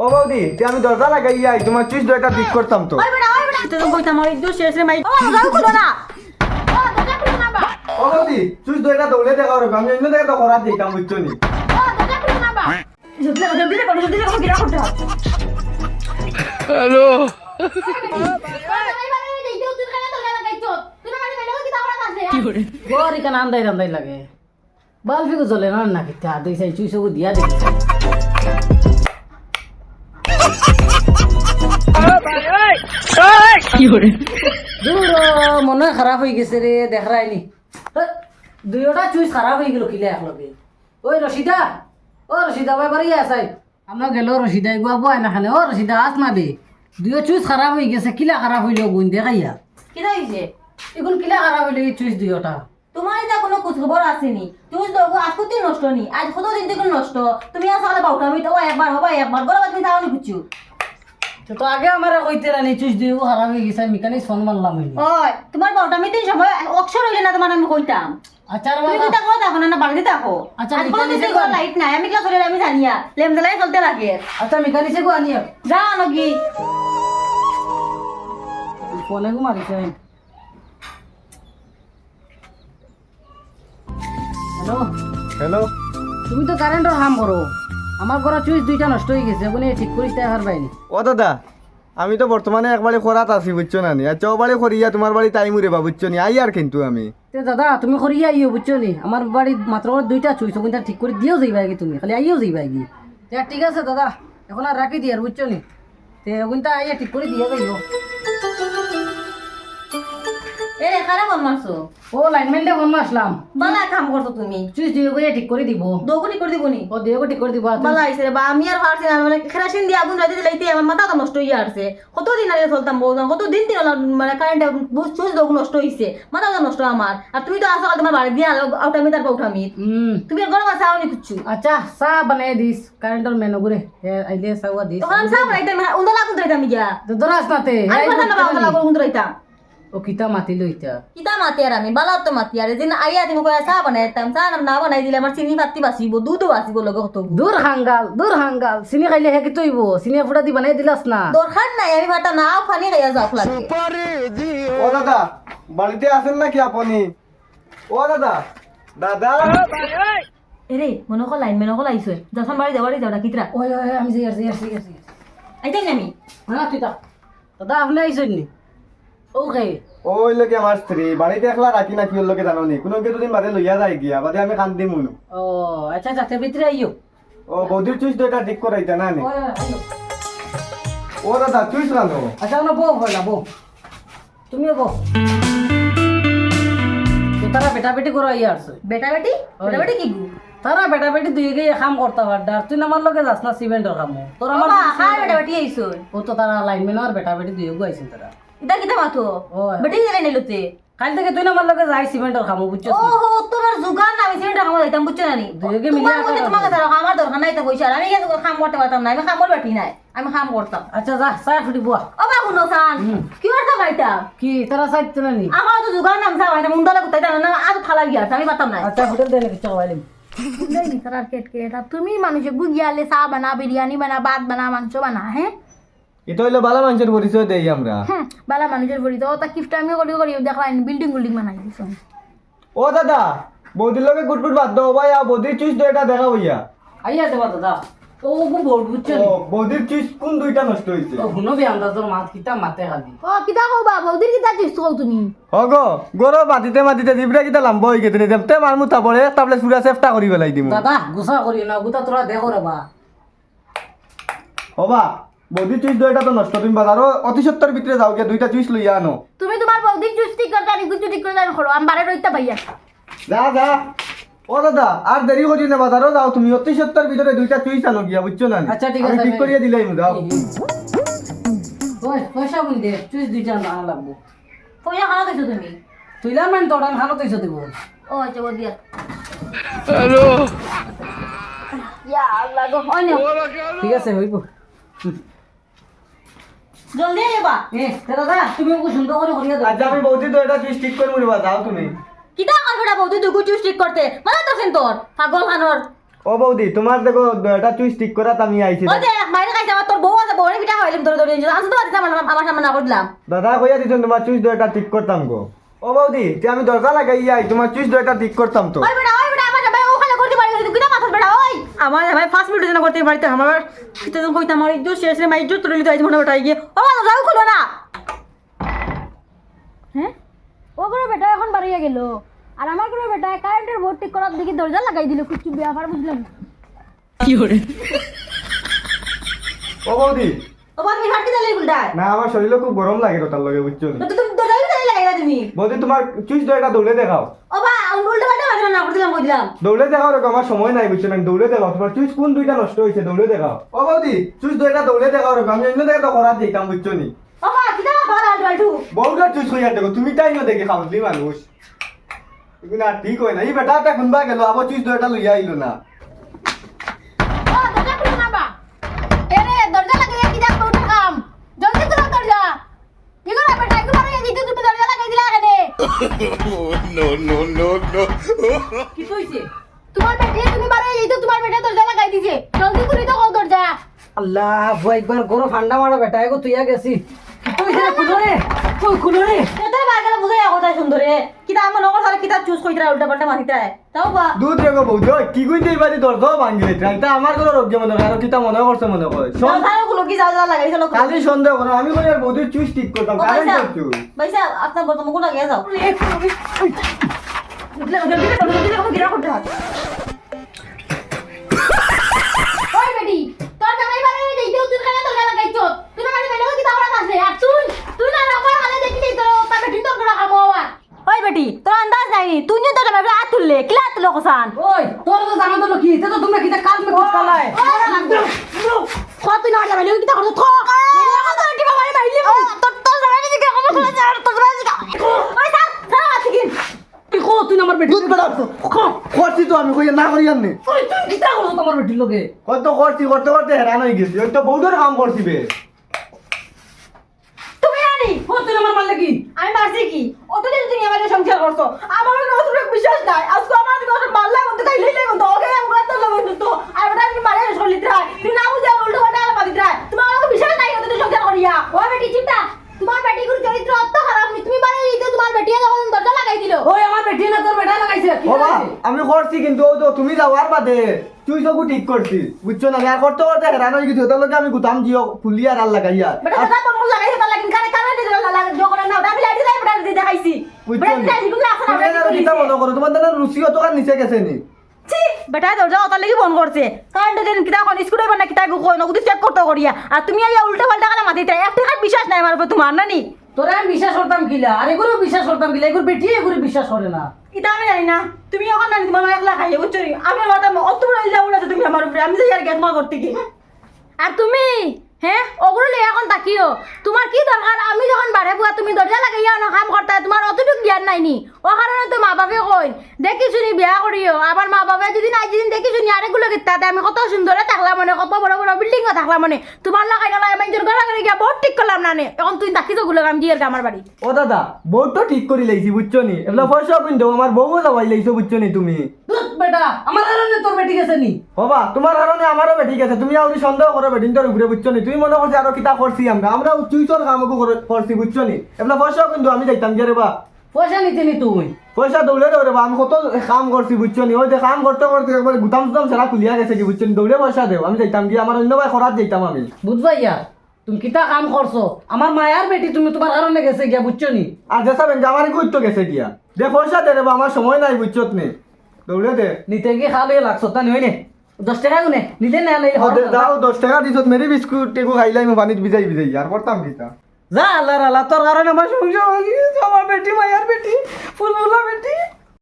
ও বৌদি তে আমি দরজা লাগাই আই তোমার চুইস দইটা ঠিক করতাম তো কইতাম শেষ রে মাই ও খুলো না ও দরজা খুলো না বা ও বৌদি চুইস দইটা দৌড়ে দেখা রকম আমি অন্য জায়গায় তো করা দিতাম বুঝছ নি ও দরজা খুলো না বা জলদি জলদি করো জলদি করো গিরা করতে হবে গরি কেন আন্দাই রান্দাই লাগে বাল ফিকু চলে না না কি তা দুই সাই চুইসবু দিয়া দেখি মনে হয় খারাপ হয়ে গেছে রে দেখাই নি। দুইটা চুইস খারাপ হয়ে গেল কিলে একলগে। ওই রশিদা ও রশিদা ভাই বাড়ি আসাই আমরা গেল রশিদা এগুয়া বয় না খানে ও রশিদা আস না বে দুইও চুইস খারাপ হয়ে গেছে কিলা খারাপ হইলেও গুণ দেখাইয়া কি হইছে এগুলো কিলা খারাপ হইলে এই চুইস দুইটা তোমার এটা কোনো খবর আসেনি তুমি তো আজ কত নষ্ট নি? আজ কত দিন থেকে নষ্ট। তুমি আজ সকালে বাউটা আমি তো একবার হবা একবার গলা তুমি নি কিছু তো তো আগে আমার কইতে রানি চুইস দুই খারাপ হয়ে গেছে আমি কানে মারলাম ওই তোমার বাউটা আমি সময় অক্ষর হইলে না তোমার আমি কইতাম। আচার তুমি বাবা কইতা কথা এখন না বাড়িতে থাকো আচ্ছা, আজ কোনো দিন বিকালে থেকে লাইট নাই আমি ক্লাস হলে আমি জানিয়া লেম জ্বালাই চলতে লাগে। আচ্ছা মেকানিসে গো আনিয়া যা নাকি ফোনে গো মারিছে। হ্যালো? হ্যালো? তুমি তো কারেন্টর কাম করো। আমার ঘরে চুইস দুইটা নষ্ট হয়ে গেছে ওখানে ঠিক করিস তাই হার পাইনি ও দাদা আমি তো বর্তমানে একবারে খরাত আছি বুঝছ না নি? ও বাড়ি খরিয়া তোমার বাড়ি তাই মুরে বা বুঝছ নি? আই আর কিন্তু আমি। তে দাদা তুমি করিয়া আইও বুঝছ নি? আমার বাড়ি মাত্র দুইটা চুইস ওখানে ঠিক করে দিয়েও যাইবা কি তুমি? খালি আইও যাইবা কি? ঠিক আছে দাদা এখন আর রাখি দিয়ে আর বুঝছ নি? তে ওখানটা আইয়া ঠিক করে দিয়ে যাইব। এ রে খারাপ ফোন মারছো ও লাইনম্যানটা ফোন আসলাম বালা কাম করছ তুমি? চুইস দিয়ে গিয়ে ঠিক করে দিব। দৌগুনি করে দিবনি? ও দিয়ে ঠিক করে দিব। বালা আইছে রে বা আমি আর পারছি না মানে খেরাসিন দিয়ে আগুন রাইতে লাইতে আমার মাথা তো নষ্ট হয়ে আসছে কত দিন আগে চলতাম বউজন কত দিন দিন মানে কারেন্ট চুইস দৌগ নষ্ট হইছে মাথা তো নষ্ট আমার আর তুমি তো আসো তোমার বাড়ি দিয়ে আলো আউটামি তার পাউটামি তুমি গরম আছে আওনি কুচ্ছু আচ্ছা চাহ বানাই দিস কারেন্টর মেনু করে আইলে চাওয়া দিস তখন আমি সাপ রাইতাম উন্দা লাগুন রাইতাম তো দরাস নাতে আমি কথা না বাবা লাগুন উন্দা রাইতাম ও কিতা মাতিল ইতা কিতা মাতি আর আমি বালা তো মাতি আর যেন আইয়া তুমি কয়া চা বানাইতাম চা না বানাই দিলে আমার চিনি পাতি বাঁচিব দুধও বাঁচিব লগে কত দূর হাঙ্গাল দূর হাঙ্গাল। চিনি খাইলে হে কি তৈব? চিনি ফুটা দি বানাই দিলাস না। দরকার নাই আমি ভাটা না ফানি খাইয়া যাও লাগে। ও দাদা বাড়িতে আছেন নাকি আপনি? ও দাদা দাদা। এরে মনে কর লাইন মেনে কল আইসো যখন বাড়ি যাও বাড়ি যাও না কিতরা ওই ওই আমি যাই যাই যাই যাই। আইতাই না আমি হ্যাঁ তুই তা দাদা আপনি আইসন নি? ওকে ওই লোকে আমার স্ত্রী বাড়িতে একলা রাখি নাকি ওর লোকে জানো নি কোনো কে দুদিন বাদে লইয়া যায় গিয়া বাদে আমি কান্দি মুনু। ও আচ্ছা যাতে ভিতরে আইও ও বৌদির চুইস দইটা ঠিক করাইতে না নি। ও দাদা চুইস রানো আচ্ছা ওনা বউ হইলা বউ। তুমিও বউ। তারা বেটা বেটি করো আইয়া আসছে। বেটা বেটি বেটা বেটি কি? গু তারা বেটা বেটি দুই গিয়ে কাম করতে পারডা তুই আমার লগে যাস না সিমেন্টের কাম। তোর আমার বেটা বেটি আইসো ও তো তারা লাইনম্যান আর বেটা বেটি দুই গো আইছেন তারা। ইতা কিতা মাথো। বেটি জানি নিলতে? কাল থেকে তুই আমার লগে যাই সিমেন্টের কাম বুঝছ ও হো তোমার জুগান আমি সিমেন্ট খামো যাইতাম বুঝছ না? নি তোমার মধ্যে তোমাকে ধরো আমার দরকার নাই তো পয়সা আমি কেন কাম করতে পারতাম না আমি কামর বেটি নাই আমি কাম করতাম আচ্ছা যা চাই ফুটি বুয়া ও বা শুনো সান কি করতে পাইতা কি তারা চাইতে না নি? আমার তো জুগান নাম সা পাইতাম মুন্ডালে কোথায় না আজ ফালা গিয়া আমি পারতাম না আচ্ছা চাওয়াইলিম তার কেট কেট তুমি মানুষে গুগিয়ালে চা বানা বিরিয়ানি বানা ভাত বানা মাংস বানা হ্যাঁ এটা হইল বালা মানুষের পরিচয় দেই আমরা। বালা মানুষের বলি তো তা কিফটা আমি করি করি দেখলাম বিল্ডিং বিল্ডিং বানাই দিছ। ও দাদা বৌদির লোকে গুট গুট বাদ দাও ভাই আর বৌদির চুইস দইটা দেখা হইয়া। আইয়া দেবা দাদা। ও গো বোর্ড বুঝছ ও বৌদির চুইস কোন দুইটা নষ্ট হইছে? ও শুনো বি আন্দাজ তোর মাত কিতা মাতে খালি। ও কিতা কবা? বৌদির কিতা চিস কও তুমি? হগ গরো মাটিতে মাটিতে জিবরা কিটা লাম্ব হই গেছে দেবতে মারমু তারপরে তাবলে সুরা চেষ্টা করি বেলাই দিমু। দাদা গুসা করি না গুতা তোরা দেখো রে বা। হবা বৌদির চুইস দইটা তো নষ্ট তুমি বাজারও অতি সত্তর ভিতরে যাও গিয়া দুইটা চুইস লইয়া আনো তুমি তোমার বৌদির জুস ঠিক করতে আর ইগুজ ঠিক করতে করো আমি বারে রইতে পাইয়া যা যা। ও দাদা আর দেরি করি না বাজারও যাও তুমি অতি সত্তর ভিতরে দুইটা চুইস আনো গিয়া বুঝছ না আচ্ছা, ঠিক আমি আছে, ঠিক করিয়ে দিলাই যাও। ওই পয়সা বুঝ দে চুইস দুইটা আনা লাগবো। পয়সা খানা দিছো তুমি? তুইলা মান তোরা হালো তৈছ দিব ও আচ্ছা বদিয়া ইয়া আল্লাহ গো হয় না ঠিক আছে হইব জলদি আইবা এ তে দাদা তুমি ওকে সুন্দর করে করিয়া দাও আচ্ছা আমি বৌদির দইটা চুইস ঠিক করে মুড়বা যাও তুমি। করবে না বৌদি দুগু ঠিক করতে মানে তো সেন তোর পাগল খানোর ও বৌদি তোমার দেখো এটা চুইস ঠিক করাত আমি আইছি ওই দেখ মাইরে খাইছে আমার তোর বউ আছে বউরে পিঠা খাইলাম তোর ধরে আমি তো বাড়িতে আমার আমার সামনে না করলাম দাদা কইয়া দিছেন তোমার দইটা ঠিক করতাম গো। ও বৌদি তে আমি দরজা লাগাই আই তোমার চুইস দইটা ঠিক করতাম তো ওই বেটা ওই বেটা আমার ভাই ওখানে করতে পারি তুই কিনা মাথার ওই আমার ফার্স্ট মিনিট যেন করতে পারিতে আমার যখন কইতাম আমার ইজ্জত শেষ রে মাই ইজ্জত তুলে নিতে আইছে মনে বেটা গিয়ে। ও বাবা যাও খুলো না। হ্যাঁ? ও করে বেটা এখন বাড়িয়ে গেল। আর আমার করে বেটা কারেন্টের বোর্ড ঠিক করার দেখি দরজা লাগাই দিল কুচু ব্যাপার বুঝলাম। না। ও বৌদি। ও বাবা তুমি হাঁটতে দিলে না আমার শরীরে খুব গরম লাগে ওটার লগে বুঝছ নি? তো তুমি দৌড়াই দিলে লাগাইলা তুমি। বৌদি তোমার চুইস দইটা দৌড়ে দেখাও। ও বা উল্টা পাল্টা মাঝে না করছিলাম দৌড়ে দেখাও রেখো আমার সময় নাই বুঝছ না? দৌড়ে দেখাও। তোমার চুইস কোন দুইটা নষ্ট হয়েছে? দৌড়ে দেখাও। ও বৌদি চুইস দইটা দৌড়ে দেখাও রেখো আমি অন্য তো করার দিতাম বুঝছ নি? বউটা চুইস হইয়া দেখো তুমি তাই না দেখে খাওয়ালি মানুষ। এগুলো আর ঠিক হয় না। এই বেটাটা কোনবা গেল আবার চুইস দইটা লইয়া আইলো না। ও দরজা খুলো না বা এরে দরজা লাগাই কি যা কোন কাম জলদি খুলো দরজা কি করে বেটা কি করে দিতে তুমি দরজা লাগাই দিলা এখানে কি কইছে তোমার বেটি তুমি বারে এই তো তোমার বেটা দরজা লাগাই দিছে জলদি খুলি তো কও দরজা আল্লাহ বুয়া একবার গরো ঠান্ডা মারা বেটা এগো তুইয়া গেছি কি কইছে খুলো রে কই খুলো রে। তোর বাগেলা বুঝাই কথা সুন্দরে। কিটা আমার নগর সারা কিটা চুজ কইতরা উল্টা পাল্টা মারিতা তাও বা। দুধ রেখো বৌদি ওই কি কইতে এইবারে দরজাও ভাঙি লেছে এটা আমার কোনো রোগ্য মনে আর কিতা মনে করছে মনে করে। শোন। সারা গুলো কি যাও যাও লাগাইছে লোক কালি সন্দেহ করো আমি কই আর বৌদির চুইস ঠিক করতাম কারণ আপনার বর্তমান যাও। ওই বেটি তোর জামাই বারে এই তো তুই কেন দরজা লাগাইছো তুই না মানে মেলে কি তাওরা আছে আর তুই তুই না রাখা হালে দেখি তোর তার বেটি তোর করে খাব আবার ওই বেটি তোর আন্দাজ নাই তুই নিয়ে তো জামাই আত তুললে কিলা আত তুলো কসান ওই তোর তো জানা তো কি তে তো তোমরা কিটা কাজ মে করতে লাই কত তুই না জামাই কি তা করছ থ তোর কি বাবারে মাইলি তোর তোর জামাই দিকে কত করে যার তোর জামাই দিকে ওই স্যার স্যার আছে কি কি কো তুই আমার করছি তো আমি কই না করি জানি তুই তুই কিটা করছ তোমার বেটির লগে? কত করছি করতে করতে হেরান হই গেছি। ওই তো বহুত কাম করছি বে। তুমি আনি তুই আমার মারলে কি আমি মারছি কি? অতদিন তুমি আমাদের সংসার করছ। আমার অতটুকু বিশ্বাস নাই। আজকে আমার দিকে অত মারলে মতো তাই লইলে মতো ওকে আমরা তো লব তো আর ওটা তুমি মারে চলিত রায় তুমি না বুঝে উল্টো পাল্টা আলা পাদিত রায় তোমার আমাকে বিশ্বাস নাই অতদিন সংসার করিয়া ওই বেটি চিন্তা তোমার বেটি গুলো চরিত্র অত খারাপ নি তুমি বারে এই তো তোমার বেটি যখন দরজা লাগাই দিল ওই আমার বেটি না তোর বেটা লাগাইছে কি বাবা লাগাইছে? আমি করছি কিন্তু ও তো তুমি যাওয়ার বাদে। তুই সবু ঠিক করছি বুঝছ না? আর করতে করতে হেরান হয়ে গেছি ওটার আমি গুতাম জিও ফুলিয়ার আর লাগাইয়া বেটা দাদা তোমার লাগাইছে তার লাগিন কানে কানে দিতে লাগে জো করে না ওটা আমি লাইতে যাই বেটা দিতে দেখাইছি। বুঝছ বেটা নি? দিতে হিগুলা আছে না তুমি বেটা আর তোমার দাদা রুচি অত নিচে গেছে নি। ছি বেটা দরজা ওটার লাগি বন্ধ করছে। কারণ দিন কিতা কোন স্কুলে বানা কিতা কই না চেক করতে করিয়া। আর তুমি উল্টা পাল্টা কানে মাতিতে এক টাকার বিশ্বাস নাই আমার উপর তোমার না নি তোরা আমি বিশ্বাস করতাম কিলা? আর এগুলো বিশ্বাস করতাম কিলা? এগুলো বেটি এগুলো বিশ্বাস করে না। এটা আমি জানি না। তুমি এখন জানি তোমার একলা খাই উচ্চরি আমি মাথা অত বড় ইল্লা উড়াছো তুমি আমার উপরে। আমি যাই আর গেট মার করতে গিয়ে। আর তুমি? হ্যাঁ ওগুলো লিয়ে এখন তাকিও। তোমার কি দরকার আমি যখন বারে বুয়া তুমি দরজা লাগাইয়া অন্য কাম করতে তোমার অতটুকু জ্ঞান নাইনি ও কারণে তো মা বাপে কই দেখি শুনি বিয়া করিও আবার মা বাবা যদি নাই যেদিন দেখি শুনি আরেকগুলো গীতাতে আমি কত সুন্দরে থাকলাম মনে, কত বড় বড় বিল্ডিং থাকলাম মনে। তোমার লাগাই না আমি জোর ঘরে ঘরে গিয়া বহুত ঠিক করলাম না এখন তুই তাকি তো গুলো কাম দিয়ে আমার বাড়ি ও দাদা বউ তো ঠিক করে লাইছি বুঝছ নি? এগুলো পয়সা কিন্তু আমার বউও যাওয়াই লাইছো বুঝছ নি তুমি? দুধ বেটা আমার তোর বেটি গেছে নি। বাবা তোমার কারণে আমারও বেটি গেছে তুমি আউরি সন্দেহ করো উপরে বুঝছ নি। তুমি মনে করছ আরও কিতা করছি আমরা আমরা চুইচর কামকু করে- করছি বুঝছ নি। পয়সা কিন্তু আমি যাইতাম গিয়ে রে বা পয়সা নিতে নি তুই। পয়সা দৌড়ে দৌড়ে বা আমি কত কাম করছি বুঝছ নি। ওই যে কাম করতে করতে একবার গুতাম সুতাম সেরা খুলিয়া গেছে কি বুঝছ নি। দৌড়ে পয়সা দেও আমি যাইতাম গিয়ে আমার অন্য ভাই খরাত যাইতাম আমি। বুঝবা ইয়া তুমি কিতা কাম করছ আমার মায়ার বেটি তুমি তোমার কারণে গেছে গিয়া বুঝছ নি। আর যে সাবেন যে আমার গেছে গিয়া। পয়সা দে রে বা আমার সময় নাই বুঝছ নি। দৌড়ে দে নিতে গিয়ে খালে লাগছো তা নিই নে দশ টাকা গুনে নিতে না নাই দাও দশ টাকা দিছত মেরি বিস্কুট টেকু খাইলাই আমি পানিত ভিজাই ভিজাই আর করতাম কিতা যা আল্লাহ আল্লাহ তোর কারণে আমার সংসার। আমার বেটি মায়ার বেটি ফুলফুলা বেটি?